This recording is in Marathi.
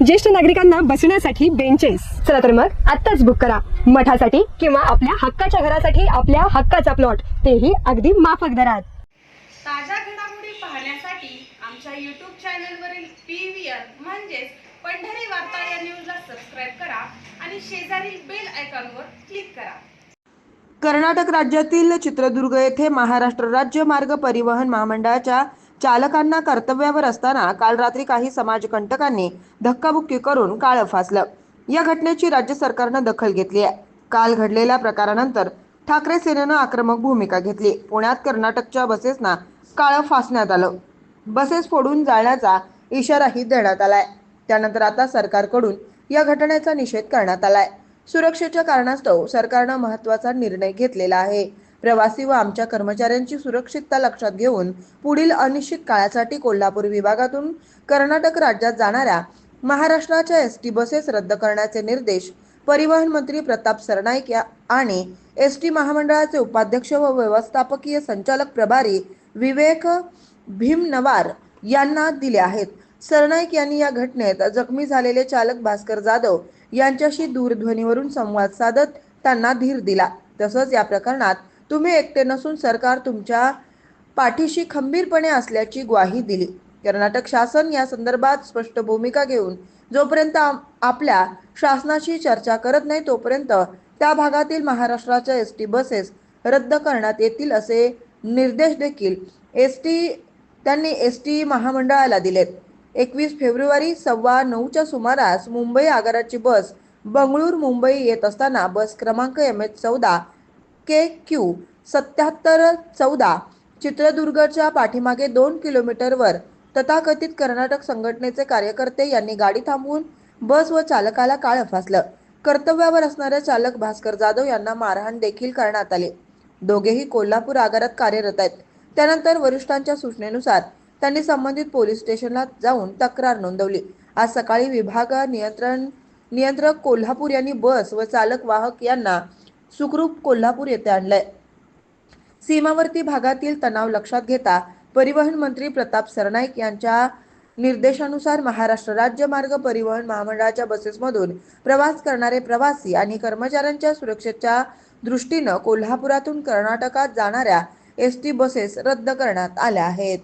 ज्येष्ठ नागरिकांना बसण्यासाठी बेंचेस चला तर मग आत्ताच बुक करा. मठासाठी किंवा आपल्या हक्काच्या घरासाठी आपल्या हक्काचा प्लॉट तेही अगदी माफक दरात. ताज्या घडामोडी पाहण्यासाठी आमच्या यूट्यूब चॅनलवरील पी व्ही आर म्हणजेच पंढरी वार्ता या न्यूजला सबस्क्राईब करा आणि शेजारील बेल आयकॉनवर क्लिक करा. कर्नाटक राज्यातील चित्रदुर्ग येथे महाराष्ट्र राज्य मार्ग परिवहन महामंडळाच्या चालकांना कर्तव्यावर असताना काल रात्री काही समाजकंटकांनी धक्काबुक्की करून काळं फासलं. या घटनेची राज्य सरकारनं दखल घेतली आहे. काल घडलेल्या प्रकारानंतर ठाकरे सेनेनं आक्रमक भूमिका घेतली. पुण्यात कर्नाटकच्या बसेसना काळं फासण्यात आलं. बसेस फोडून जाळण्याचा इशाराही देण्यात आलाय. त्यानंतर आता सरकारकडून या घटनेचा निषेध करण्यात आलाय. सुरक्षेच्या कारणास्तव सरकारनं महत्त्वाचा निर्णय घेतलेला आहे. प्रवासी व आमच्या कर्मचाऱ्यांची सुरक्षितता लक्षात घेऊन पुढील अनिश्चित काळासाठी कोल्हापूर विभागातून कर्नाटक राज्यात जाणाऱ्या महाराष्ट्राच्या एस टी बसेस रद्द करण्याचे निर्देश परिवहन मंत्री प्रताप सरनाईक या आणि एस टी महामंडळाचे उपाध्यक्ष व व्यवस्थापकीय संचालक प्रभारी विवेक भीमनवार यांना दिले आहेत. सरनाईक यांनी या घटनेत जखमी झालेले चालक भास्कर जाधव यांच्याशी दूरध्वनीवरून संवाद साधत त्यांना धीर दिला. तसंच या प्रकरणात तुम्ही एकटे नसून सरकार तुमच्या पाठीशी खंबीरपणे असल्याची ग्वाही दिली. कर्नाटक शासन या संदर्भात स्पष्ट भूमिका घेऊन जोपर्यंत आपल्या शासनाशी चर्चा करत नाही तोपर्यंत त्या भागातील महाराष्ट्राच्या एस टी बसेस रद्द करण्यात येतील असे निर्देश देखील एस टी त्यांनी एस टी महामंडळाला दिलेत. एकवीस फेब्रुवारी सव्वा नऊच्या सुमारास मुंबई आगाराची बस बंगळूर मुंबई येत असताना बस क्रमांक एम एच चौदा के क्यू सत्याहत्तर चौदा चित्रदुर्गच्या पाठीमागे दोन किलोमीटरवर तथाकथित कर्नाटक संघटनेचे कार्यकर्ते यांनी गाडी थांबवून बस व चालकाला काळ फासलं. कर्तव्यावर असणाऱ्या चालक भास्कर जाधव यांना मारहाण देखील करण्यात आले. दोघेही कोल्हापूर आगारात कार्यरत आहेत. त्यानंतर वरिष्ठांच्या सूचनेनुसार त्यांनी संबंधित पोलीस स्टेशनला जाऊन तक्रार नोंदवली. आज सकाळी विभाग नियंत्रण नियंत्रक कोल्हापूर यांनी बस व चालक वाहक यांना सुखरूप कोल्हापूर येथे आणलंय. सीमावर्ती भागातील तणाव लक्षात घेता परिवहन मंत्री प्रताप सरनाईक यांच्या निर्देशानुसार महाराष्ट्र राज्य मार्ग परिवहन महामंडळाच्या बसेसमधून प्रवास करणारे प्रवासी आणि कर्मचाऱ्यांच्या सुरक्षेच्या दृष्टीनं कोल्हापुरातून कर्नाटकात जाणाऱ्या एस टी बसेस रद्द करण्यात आल्या आहेत.